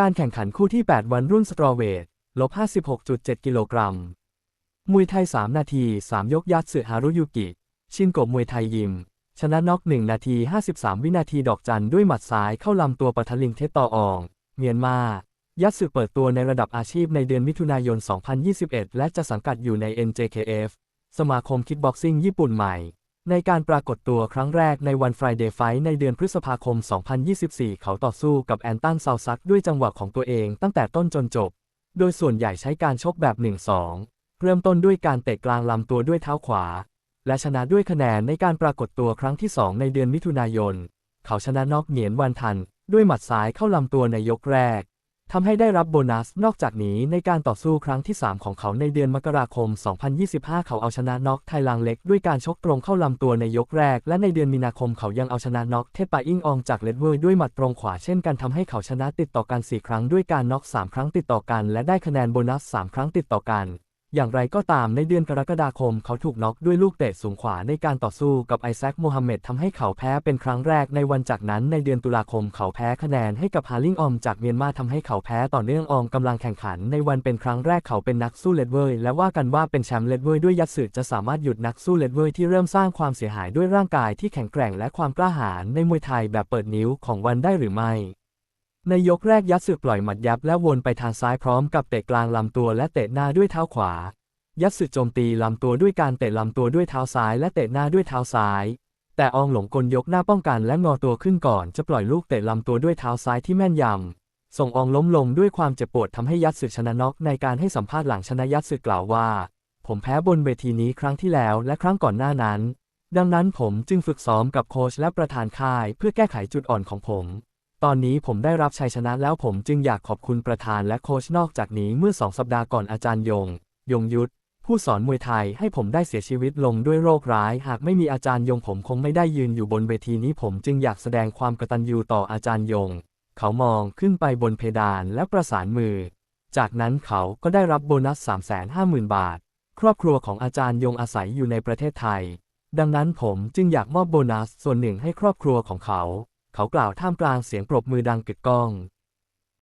การแข่งขันคู่ที่ 8 วันรุ่นสตรอเวทลบ 56.7 กิโลกรัม มวยไทย 3 นาที 3 ยกยัดสือฮารุยุกิ ชินกบมวยไทยยิม ชนะน็อก 1 นาที 53 วินาทีดอกจันด้วยหมัดซ้ายเข้าลำตัวปะทลิงเทตตอออง เมียนมา ยัตสึเปิดตัวในระดับอาชีพในเดือนมิถุนายน 2021 และจะสังกัดอยู่ใน NJKF สมาคมคิกบ็อกซิ่งญี่ปุ่นใหม่ ในการปรากฏตัวครั้งแรกในวัน Friday Fight ในเดือนพฤษภาคม 2024 เขาต่อสู้กับแอนตันซาวซักด้วยจังหวะของตัวเองตั้งแต่ต้นจนจบ โดยส่วนใหญ่ใช้การชกแบบ 1-2 เริ่มต้นด้วยการเตะกลางลำตัวด้วยเท้าขวา และชนะด้วยคะแนนในการปรากฏตัวครั้งที่ 2 ในเดือนมิถุนายน เขาชนะน็อกเหนียนวันทัน ด้วยหมัดซ้ายเข้าลำตัวในยกแรก ทำให้ได้รับโบนัส นอกจากนี้ในการต่อสู้ครั้งที่ 3 ของเขาในเดือนมกราคม 2025 เขาเอาชนะน็อกไทลังเล็กด้วยการชกตรงเข้าลำตัวในยกแรก และในเดือนมีนาคมเขายังเอาชนะน็อกเทปปาอิงอองจากเลดเวอร์ด้วยหมัดตรงขวาเช่นกันทำให้เขาชนะติดต่อกัน 4 ครั้งด้วยการน็อก3 ครั้งติดต่อกัน และได้คะแนนโบนัส 3 ครั้งติดต่อกัน อย่างไรก็ตามในเดือนกรกฎาคมเขาถูกน็อกด้วยลูกเตะสูงขวาในการต่อสู้กับไอแซคโมฮัมเหม็ดทำให้เขาแพ้เป็นครั้งแรกในวันจากนั้นในเดือนตุลาคมเขาแพ้คะแนนให้กับฮาริงออมจากเมียนมาทำให้เขาแพ้ต่อเนื่องออมกำลังแข่งขันในวันเป็นครั้งแรกเขาเป็นนักสู้เลดเวอร์และว่ากันว่าเป็นแชมป์เลดเวอร์ด้วยยัตสึจะสามารถหยุดนักสู้เลดเวอร์ที่เริ่มสร้างความเสียหายด้วยร่างกายที่แข็งแกร่งและความกล้าหาญในมวยไทยแบบเปิดนิ้วของวันได้หรือไม่ ในยกแรกยัตสึปล่อยหมัดยับและวนไปทางซ้ายพร้อมกับเตะกลางลำตัวและเตะหน้าด้วยเท้าขวา ยัตสึโจมตีลำตัวด้วยการเตะลำตัวด้วยเท้าซ้ายและเตะหน้าด้วยเท้าซ้าย แต่อองหลงกลยกหน้าป้องกันและงอตัวขึ้นก่อนจะปล่อยลูกเตะลำตัวด้วยเท้าซ้ายที่แม่นยำ ส่งอองล้มลงด้วยความเจ็บปวดทำให้ยัตสึชนะน็อกในการให้สัมภาษณ์หลังชนะยัตสึกล่าวว่า ผมแพ้บนเวทีนี้ครั้งที่แล้วและครั้งก่อนหน้านั้น ดังนั้นผมจึงฝึกซ้อมกับโค้ชและประธานค่าย เพื่อแก้ไขจุดอ่อนของผม ตอนนี้ผมได้รับชัยชนะแล้วผมจึงอยากขอบคุณประธานและโค้ชนอกจากนี้เมื่อสองสัปดาห์ก่อนอาจารย์ยง ยงยุทธผู้สอนมวยไทยให้ผมได้เสียชีวิตลงด้วยโรคร้าย หากไม่มีอาจารย์ยงผมคงไม่ได้ยืนอยู่บนเวทีนี้ผมจึงอยากแสดงความกตัญญูต่ออาจารย์ยง เขามองขึ้นไปบนเพดานและประสานมือ จากนั้นเขาก็ได้รับโบนัส 350,000 บาท ครอบครัวของอาจารย์ยงอาศัยอยู่ในประเทศไทย ดังนั้นผมจึงอยากมอบโบนัสส่วนหนึ่งให้ครอบครัวของเขา เขากล่าวท่ามกลางเสียงปรบมือดังกึกก้อง